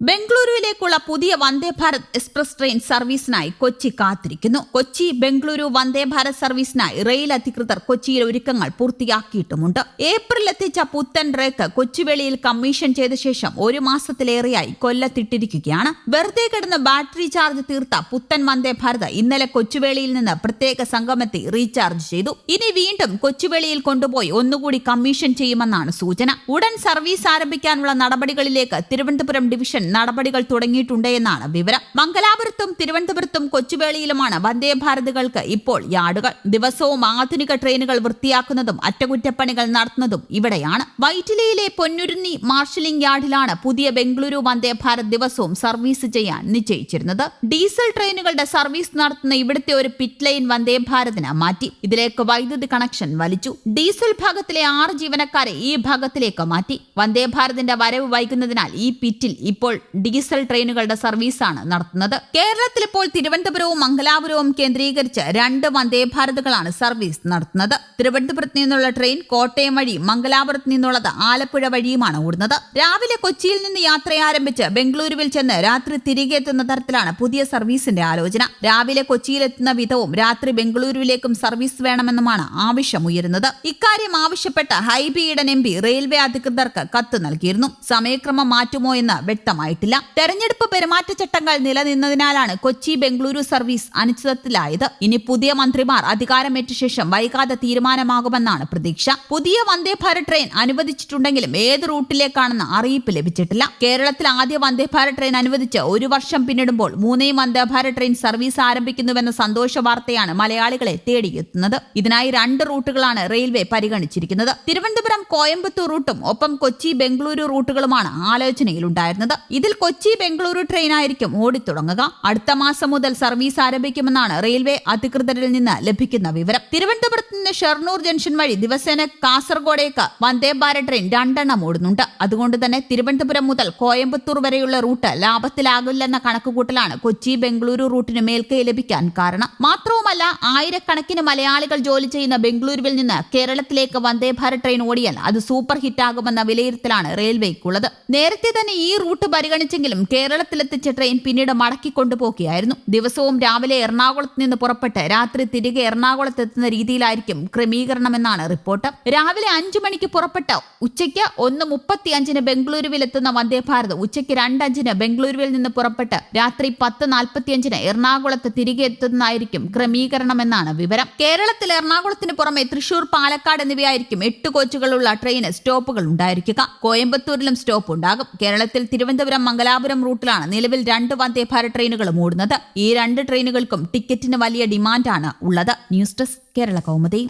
ಬೆಂಗಳೂರು ബംഗളൂരുവിലേക്കുള്ള പുതിയ Vande Bharat express train സർവീസിനായി കൊച്ചി കാത്തിരിക്കുന്നു. കൊച്ചി ബംഗളൂരു വന്ദേ ഭാരത് സർവീസിനായി റെയിൽ അധികൃതർ കൊച്ചിയിൽ ഒരുക്കങ്ങൾ പൂർത്തിയാക്കിയിട്ടുമുണ്ട്. ഏപ്രിൽ എത്തിച്ച പുത്തൻ റേക്ക് കൊച്ചുവേളിയിൽ കമ്മീഷൻ ചെയ്ത ശേഷം ഒരു മാസത്തിലേറെയായി കൊല്ലത്തിട്ടിരിക്കുകയാണ്. വെറുതെ കിടന്ന് ബാറ്ററി ചാർജ് തീർത്ത പുത്തൻ വന്ദേ ഭാരത് ഇന്നലെ കൊച്ചുവേളിയിൽ നിന്ന് പ്രത്യേക സംഗമത്തിൽ റീചാർജ് ചെയ്തു. ഇനി വീണ്ടും കൊച്ചുവേളിയിൽ കൊണ്ടുപോയി ഒന്നുകൂടി കമ്മീഷൻ ചെയ്യുമെന്നാണ് സൂചന. ഉടൻ സർവീസ് ആരംഭിക്കാനുള്ള നടപടികളിലേക്ക് തിരുവനന്തപുരം ഡിവിഷൻ നടപടികൾ തുടങ്ങിയിട്ടുണ്ട് എന്നാണ് വിവരം. മംഗലാപുരത്തും തിരുവനന്തപുരത്തും കൊച്ചുവേളിയിലുമാണ് വന്ദേ ഭാരതുകൾക്ക് ഇപ്പോൾ യാർഡുകൾ. ദിവസവും ആധുനിക ട്രെയിനുകൾ വൃത്തിയാക്കുന്നതും അറ്റകുറ്റപ്പണികൾ നടത്തുന്നതും ഇവിടെയാണ്. വൈറ്റിലയിലെ പൊന്നുരുന്നി മാർഷലിംഗ് യാർഡിലാണ് പുതിയ ബംഗളൂരു വന്ദേ ഭാരത് ദിവസവും സർവീസ് ചെയ്യാൻ നിശ്ചയിച്ചിരുന്നത്. ഡീസൽ ട്രെയിനുകളുടെ സർവീസ് നടത്തുന്ന ഇവിടുത്തെ ഒരു പിറ്റ് ലൈൻ വന്ദേ ഭാരതിന് മാറ്റി. ഇതിലേക്ക് വൈദ്യുതി കണക്ഷൻ വലിച്ചു. ഡീസൽ ഭാഗത്തിലെ ആറ് ജീവനക്കാരെ ഈ ഭാഗത്തിലേക്ക് മാറ്റി. വന്ദേ ഭാരതിന്റെ വരവ് വൈകുന്നതിനാൽ ഈ പിറ്റിൽ ഇപ്പോൾ ഡീസൽ ട്രെയിനുകളുടെ സർവീസാണ് നടത്തുന്നത്. കേരളത്തിൽ ഇപ്പോൾ തിരുവനന്തപുരവും മംഗലാപുരവും കേന്ദ്രീകരിച്ച് രണ്ട് വന്ദേ ഭാരതുകളാണ് സർവീസ് നടത്തുന്നത്. തിരുവനന്തപുരത്ത് നിന്നുള്ള ട്രെയിൻ കോട്ടയം വഴി മംഗലാപുരത്ത് നിന്നുള്ളത് ആലപ്പുഴ വഴിയുമാണ് ഓടുന്നത്. രാവിലെ കൊച്ചിയിൽ നിന്ന് യാത്ര ആരംഭിച്ച് ബംഗളൂരുവിൽ ചെന്ന് രാത്രി തിരികെ എത്തുന്ന തരത്തിലാണ് പുതിയ സർവീസിന്റെ ആലോചന. രാവിലെ കൊച്ചിയിലെത്തുന്ന വിധവും രാത്രി ബംഗളൂരുവിലേക്കും സർവീസ് വേണമെന്നുമാണ് ആവശ്യമുയരുന്നത്. ഇക്കാര്യം ആവശ്യപ്പെട്ട് Hibi Eden M P railway അധികൃതർക്ക് കത്ത് നൽകിയിരുന്നു. സമയക്രമം മാറ്റുമോ എന്ന് വ്യക്തമായിട്ടില്ല. തെരഞ്ഞെടുപ്പ് പെരുമാറ്റച്ചട്ടങ്ങൾ നിലനിന്നതിനാലാണ് കൊച്ചി ബംഗളൂരു സർവീസ് അനിശ്ചിതത്തിലായത്. ഇനി പുതിയ മന്ത്രിമാർ അധികാരമേറ്റ ശേഷം വൈകാതെ തീരുമാനമാകുമെന്നാണ് പ്രതീക്ഷ. പുതിയ വന്ദേ ഭാരത് ട്രെയിൻ അനുവദിച്ചിട്ടുണ്ടെങ്കിലും ഏത് റൂട്ടിലേക്കാണെന്ന് അറിയിപ്പ് ലഭിച്ചിട്ടില്ല. കേരളത്തിൽ ആദ്യ വന്ദേ ഭാരത് ട്രെയിൻ അനുവദിച്ച് ഒരു വർഷം പിന്നിടുമ്പോൾ മൂന്നേ വന്ദേ ഭാരത് ട്രെയിൻ സർവീസ് ആരംഭിക്കുന്നുവെന്ന സന്തോഷ വാർത്തയാണ് മലയാളികളെ തേടിയെത്തുന്നത്. ഇതിനായി രണ്ട് റൂട്ടുകളാണ് റെയിൽവേ പരിഗണിച്ചിരിക്കുന്നത്. തിരുവനന്തപുരം കോയമ്പത്തൂർ റൂട്ടും ഒപ്പം കൊച്ചി ബംഗളൂരു റൂട്ടുകളുമാണ് ആലോചനയിലുണ്ടായിരുന്നത്. ഇതിൽ കൊച്ചി ബംഗളൂരു ട്രെയിൻ ആയിരിക്കും ഓടിത്തുടങ്ങുക. അടുത്ത മാസം മുതൽ സർവീസ് ആരംഭിക്കുമെന്നാണ് റെയിൽവേ അധികൃതരിൽ നിന്ന് ലഭിക്കുന്ന വിവരം. തിരുവനന്തപുരത്ത് നിന്ന് ഷെർണൂർ ജംഗ്ഷൻ വഴി ദിവസേന കാസർഗോഡേക്ക് വന്ദേ ഭാരത് ട്രെയിൻ രണ്ടെണ്ണം ഓടുന്നുണ്ട്. അതുകൊണ്ട് തന്നെ തിരുവനന്തപുരം മുതൽ കോയമ്പത്തൂർ വരെയുള്ള റൂട്ട് ലാഭത്തിലാകില്ലെന്ന കണക്കുകൂട്ടലാണ് കൊച്ചി ബംഗളൂരു റൂട്ടിന് മേൽക്കൈ ലഭിക്കാൻ കാരണം. മാത്രവുമല്ല ആയിരക്കണക്കിന് മലയാളികൾ ജോലി ചെയ്യുന്ന ബംഗളൂരുവിൽ നിന്ന് കേരളത്തിലേക്ക് വന്ദേ ഭാരത് ട്രെയിൻ ഓടിയാൽ അത് സൂപ്പർ ഹിറ്റ് ഹിറ്റാകുമെന്ന വിലയിരുത്തലാണ് റെയിൽവേക്കുള്ളത്. നേരത്തെ തന്നെ ഈ റൂട്ട് പരിഗണിച്ചെങ്കിലും കേരളത്തിലെത്തിച്ച ട്രെയിൻ പിന്നീട് മടക്കിക്കൊണ്ടുപോകുകയായിരുന്നു ദിവസവും രാവിലെ എറണാകുളത്ത് നിന്ന് പുറപ്പെട്ട് രാത്രി തിരികെ എറണാകുളത്ത് എത്തുന്ന രീതിയിലായിരിക്കും ക്രമീകരണമെന്നാണ് റിപ്പോർട്ട്. രാവിലെ അഞ്ചു മണിക്ക് പുറപ്പെട്ട് ഉച്ചയ്ക്ക് ഒന്ന് മുപ്പത്തി അഞ്ചിന് ബംഗളൂരുവിൽ എത്തുന്ന വന്ദേഭാരത് ഉച്ചയ്ക്ക് രണ്ടഞ്ചിന് ബംഗളൂരുവിൽ നിന്ന് പുറപ്പെട്ട് രാത്രി പത്ത് നാൽപ്പത്തിയഞ്ചിന് എറണാകുളത്ത് തിരികെ എത്തുന്നതായിരിക്കും ക്രമീകരണമെന്നാണ് വിവരം. കേരളത്തിൽ എറണാകുളത്തിന് പുറമെ തൃശൂർ പാലക്കാട് എന്നിവയായിരിക്കും എട്ട് കോച്ചുകളുള്ള ട്രെയിന് സ്റ്റോപ്പുകൾ ഉണ്ടായിരിക്കുക. കോയമ്പത്തൂരിലും സ്റ്റോപ്പ് ഉണ്ടാകും. കേരളത്തിൽ തിരുവനന്തപുരം മംഗലാപുരം റൂട്ടിലാണ് നിലവിൽ രണ്ട് വന്ദേ ഭാരത് ട്രെയിനുകളും ഓടുന്നത്. ഈ രണ്ട് ട്രെയിനുകൾക്കും ടിക്കറ്റിന് വലിയ ഡിമാൻഡാണ് ഉള്ളത്. News desk Kerala Kaumudi.